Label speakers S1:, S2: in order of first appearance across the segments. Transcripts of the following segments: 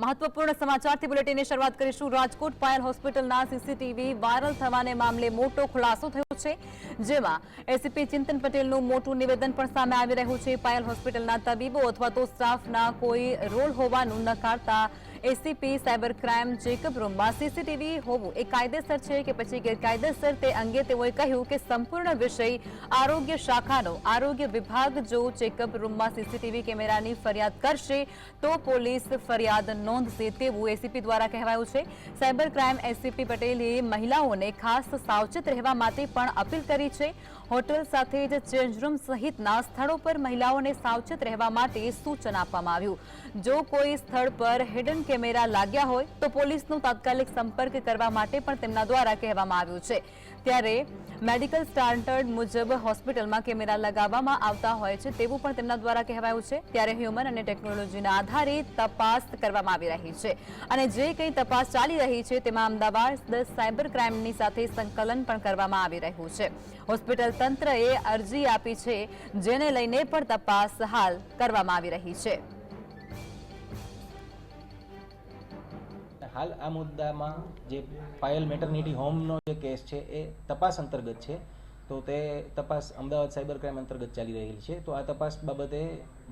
S1: મહત્વપૂર્ણ સમાચારથી બુલેટિનની શરૂઆત કરીશું. રાજકોટ પાયલ હોસ્પિટલના સીસીટીવી વાયરલ થવાને મામલે મોટો ખુલાસો થયો છે, જેમાં એસીપી ચિંતન પટેલનું મોટું નિવેદન પણ સામે આવી રહ્યું છે. પાયલ હોસ્પિટલના તબીબો અથવા તો સ્ટાફના કોઈ રોલ હોવાનું નકારતા એસીપી સાયબર ક્રાઇમ જેકબ રૂમમાં સીસીટીવી હોવું એ કાયદેસર છે કે પછી ગેરકાયદેસર તે અંગે તેઓએ કહ્યું કે સંપૂર્ણ વિષય આરોગ્ય શાખાનો આરોગ્ય વિભાગ જો ચેકઅપ રૂમમાં સીસીટીવી કેમેરાની ફરિયાદ કરશે, તો પોલીસ ફરિયાદ નોંધશે તેવું એસીપી દ્વારા કહેવાયું છે. સાયબર ક્રાઇમ એસીપી પટેલે મહિલાઓને ખાસ સાવચેત રહેવા માટે પણ અપીલ કરી છે. હોટલ સાથે જ ચેન્જરૂમ સહિતના સ્થળો પર મહિલાઓને સાવચેત રહેવા માટે સૂચન આપવામાં આવ્યું. જો કોઈ સ્થળ પર હિડન કેમેરા લાગ્યા હોય તો પોલીસનો તાત્કાલિક સંપર્ક કરવા માટે પણ તેમના દ્વારા કહેવામાં આવ્યું છે. ત્યારે મેડિકલ સ્ટાન્ડર્ડ મુજબ હોસ્પિટલમાં કેમેરા લગાવવામાં આવતા હોય છે તેવું પણ તેમના દ્વારા કહેવાયું છે. ત્યારે હ્યુમન અને ટેકનોલોજીના આધારે તપાસ કરવામાં આવી રહી છે. અને જે કંઈ તપાસ ચાલી રહી છે તેમાં અમદાવાદ સાયબર ક્રાઇમની સાથે સંકલન પણ કરવામાં આવી રહ્યું છે. હોસ્પિટલ તંત્રએ અરજી આપી છે, જેને લઈને પણ તપાસ હાલ કરવામાં આવી રહી છે.
S2: હાલ આ મુદ્દામાં જે પાયલ મેટર્નિટી હોમનો જે કેસ છે એ તપાસ અંતર્ગત છે. તો તે તપાસ અમદાવાદ સાયબર ક્રાઇમ અંતર્ગત ચાલી રહેલી છે. તો આ તપાસ બાબતે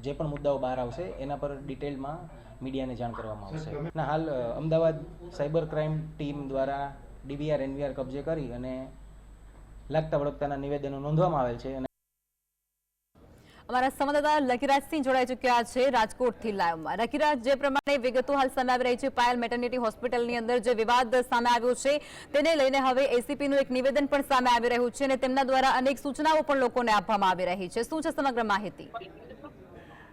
S2: જે પણ મુદ્દાઓ બહાર આવશે એના પર ડિટેલમાં મીડિયાને જાણ કરવામાં આવશે. ના હાલ અમદાવાદ સાયબર ક્રાઇમ ટીમ દ્વારા ડીવીઆર એનવીઆર કબજે કરી અને લાગતા વળગતાના નિવેદનો નોંધવામાં આવેલ છે અને
S1: અમારા સંવાદદાતા લકીરાજસિંહ જોડાઈ ચુક્યા છે રાજકોટથી લાઈવમાં. લકીરાજ, જે પ્રમાણે વિગતો હાલ સામે આવી રહી છે, પાયલ મેટર્નિટી હોસ્પિટલની અંદર જે વિવાદ સામે આવ્યો છે, તેને લઈને હવે એસીપીનું એક નિવેદન પણ સામે આવી રહ્યું છે અને તેમના દ્વારા અનેક સૂચનાઓ પણ લોકોને આપવામાં આવી રહી છે. શું છે સમગ્ર માહિતી?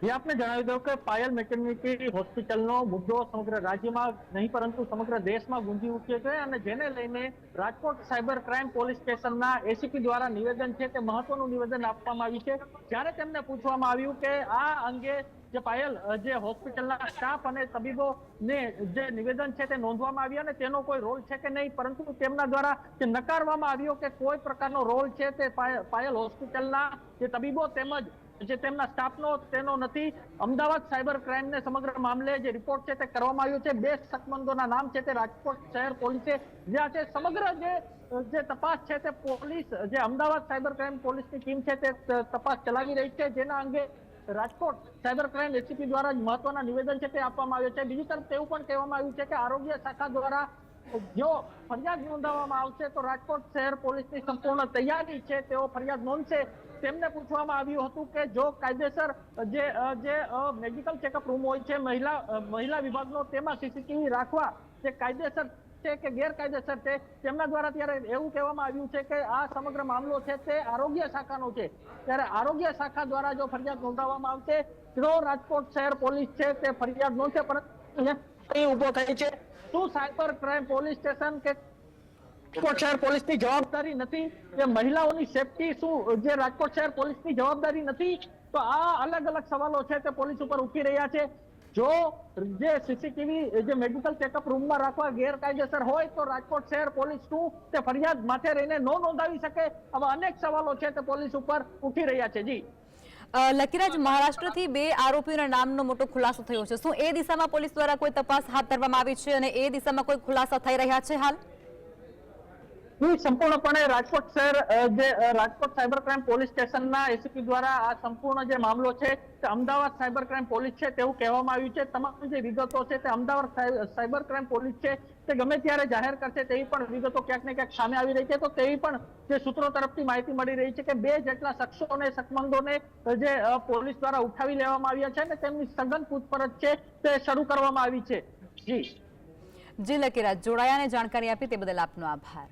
S3: એ આપને જણાવી દઉં કે પાયલ મેટર્નિટી હોસ્પિટલનો મુદ્દો સમગ્ર રાજ્યમાં નહીં, પરંતુ સમગ્ર દેશમાં ગુંજી ઉઠ્યો છે અને જેને લઈને રાજકોટ સાયબર ક્રાઇમ પોલીસ સ્ટેશનના એસીપી દ્વારા નિવેદન છે તે મહત્વનું નિવેદન આપવામાં આવ્યું છે. જ્યારે તેમને પૂછવામાં આવ્યું કે આ અંગે જે પાયલ જે હોસ્પિટલના સ્ટાફ અને તબીબો ને જે નિવેદન છે તે નોંધવામાં આવ્યા અને તેનો કોઈ રોલ છે કે નહીં, પરંતુ તેમના દ્વારા જે નકારવામાં આવ્યો કે કોઈ પ્રકારનો રોલ છે તે પાય- પાયલ હોસ્પિટલના જે તબીબો તેમજ જે તેમના સ્ટાફનો, તેનો નથી. અમદાવાદ સાયબર ક્રાઇમને સમગ્ર મામલે જે રિપોર્ટ છે તે કરવામાં આવ્યો છે. બે શકમંદોના નામ છે તે રાજકોટ શહેર પોલીસે જ્યાં છે. સમગ્ર જે જે તપાસ છે તે પોલીસ, જે અમદાવાદ સાયબર ક્રાઇમ પોલીસની ટીમ છે તે તપાસ ચલાવી રહી છે. જેના અંગે રાજકોટ સાયબર ક્રાઇમ એસીપી દ્વારા જ મહત્વના નિવેદન છે તે આપવામાં આવ્યું છે. બીજી તરફ તેવું પણ કહેવામાં આવ્યું છે કે આરોગ્ય શાખા દ્વારા જો ફરિયાદ નોંધાવવામાં આવશે તો રાજકોટ શહેર પોલીસની સંપૂર્ણ તૈયારી છે. તેઓ ફરિયાદ નોંધશે. તેમને પૂછવામાં આવ્યું હતું કે જો કાયદેસર જે જે મેડિકલ ચેકઅપ રૂમ હોય છે, મહિલા મહિલા વિભાગનો, તેમાં સીસીટીવી રાખવા જે કાયદેસર છે કે ગેરકાયદેસર છે, તેમના દ્વારા ત્યારે એવું કહેવામાં આવ્યું છે કે આ સમગ્ર મામલો છે તે આરોગ્ય શાખાનો છે. ત્યારે આરોગ્ય શાખા દ્વારા જો ફરિયાદ નોંધાવવામાં આવશે, તો રાજકોટ શહેર પોલીસ છે તે ફરિયાદ નોંધશે પરંતુ ઊભો થાય છે. શું સાયબર ક્રાઇમ પોલીસ સ્ટેશન કે રાજકોટ શહેર પોલીસની જવાબદારી નથી કે મહિલાઓની સેફટી શું, જે રાજકોટ શહેર પોલીસની જવાબદારી નથી? તો આ અલગ અલગ સવાલો છે તે પોલીસ ઉપર ઉઠી રહ્યા છે. જો જે સીસીટીવી જે મેડિકલ ચેકઅપ રૂમમાં રાખવા ગેરકાયદેસર હોય તો રાજકોટ શહેર પોલીસ શું તે ફરિયાદ માથે રહીને ન નોંધાવી શકે? આવા અનેક સવાલો છે તે પોલીસ ઉપર ઉઠી રહ્યા છે. જી.
S1: લકીરાજ, મહારાષ્ટ્રથી બે આરોપીઓના નામનો મોટો ખુલાસો થયો છે. શું એ દિશામાં પોલીસ દ્વારા કોઈ તપાસ હાથ ધરવામાં આવી છે અને એ દિશામાં કોઈ ખુલાસા થઈ રહ્યા છે હાલ?
S3: સંપૂર્ણપણે રાજકોટ શહેર જે રાજકોટ સાયબર ક્રાઇમ પોલીસ સ્ટેશનના એસીપી દ્વારા આ સંપૂર્ણ જે મામલો છે તે અમદાવાદ સાયબર ક્રાઇમ પોલીસ છે તેવું કહેવામાં આવ્યું છે. તમામ જે વિગતો છે તે અમદાવાદ સાયબર ક્રાઇમ પોલીસ છે તે ગમે ત્યારે જાહેર કરશે તેવી પણ વિગતો ક્યાંક ને ક્યાંક સામે આવી રહી છે. તો તેવી પણ જે સૂત્રો તરફથી માહિતી મળી રહી છે કે બે જેટલા શખ્સોને, શકમંદોને જે પોલીસ દ્વારા ઉઠાવી લેવામાં આવ્યા છે અને તેમની સઘન પૂછપરછ છે તે શરૂ કરવામાં આવી છે. જી.
S1: જી લકીરાજ જોડાયાને જાણકારી આપી તે બદલ આપનો આભાર.